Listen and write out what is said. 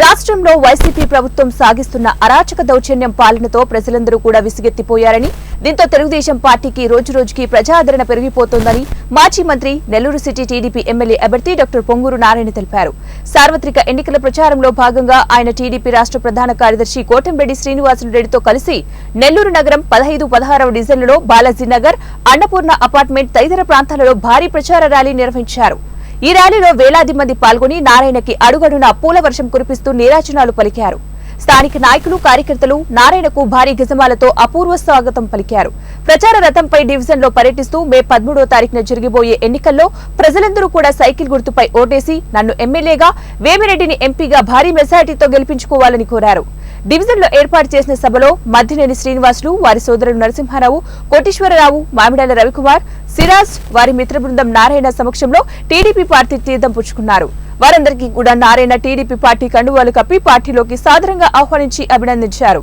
రాష్ట్రంలో వైసీపీ ప్రభుత్వం సాగిస్తున్న అరాచక దౌర్జన్యం పాలనతో ప్రజలందరూ కూడా విసిగెత్తిపోయారని దీంతో తెలుగుదేశం పార్టీకి రోజురోజుకి ప్రజాదరణ పెరిగిపోతోందని మాజీ మంత్రి నెల్లూరు సిటీ టీడీపీ ఎమ్మెల్యే అభ్యర్థి డాక్టర్ పొంగూరు నారాయణ తెలిపారు. సార్వత్రిక ఎన్నికల ప్రచారంలో భాగంగా ఆయన టీడీపీ రాష్ట్ర ప్రధాన కార్యదర్శి కోటంరెడ్డి శ్రీనివాసులరెడ్డితో కలిసి నెల్లూరు నగరం పదహైదు పదహారవ డిజైన్లలో బాలాజీ నగర్ అన్నపూర్ణ అపార్ట్మెంట్ తదితర ప్రాంతాలలో భారీ ప్రచార ర్యాలీ నిర్వహించారు. ఈ ర్యాలీలో వేలాది మంది పాల్గొని నారాయణకి అడుగడున పూల వర్షం కురిపిస్తూ నీరాజనాలు పలికారు. స్థానిక నాయకులు కార్యకర్తలు నారాయణకు భారీ గజమాలతో అపూర్వ స్వాగతం పలికారు. ప్రచార రథంపై డివిజన్లో పర్యటిస్తూ మే పదమూడో తారీఖున జరిగిపోయే ఎన్నికల్లో ప్రజలందరూ కూడా సైకిల్ గుర్తుపై ఓటేసి నన్ను ఎమ్మెల్యేగా వేమిరెడ్డిని ఎంపీగా భారీ మెజారిటీతో గెలిపించుకోవాలని కోరారు. డివిజన్లో ఏర్పాటు చేసిన సభలో మద్దినేని శ్రీనివాసులు వారి సోదరుడు నరసింహారావు కోటేశ్వరరావు మామిడాల రవికుమార్ సిరాజ్ వారి మిత్ర బృందం నారాయణ సమక్షంలో టీడీపీ పార్టీ తీర్థం పుచ్చుకున్నారు. వారందరికీ కూడా నారాయణ టీడీపీ పార్టీ కండువాలు కప్పి పార్టీలోకి సాదరంగా ఆహ్వానించి అభినందించారు.